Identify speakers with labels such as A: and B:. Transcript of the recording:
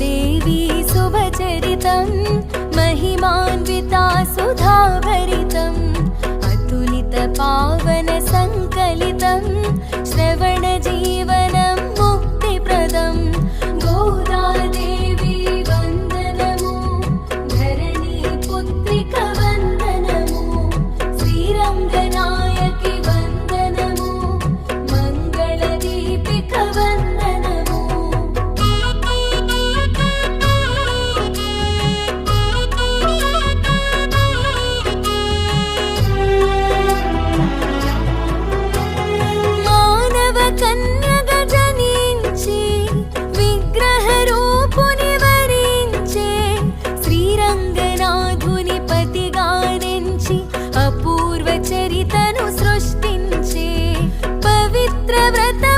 A: Devi शुभचरितं महिमान्विता सुधाभरितम् अतुलितपावनसङ्कलितं entre.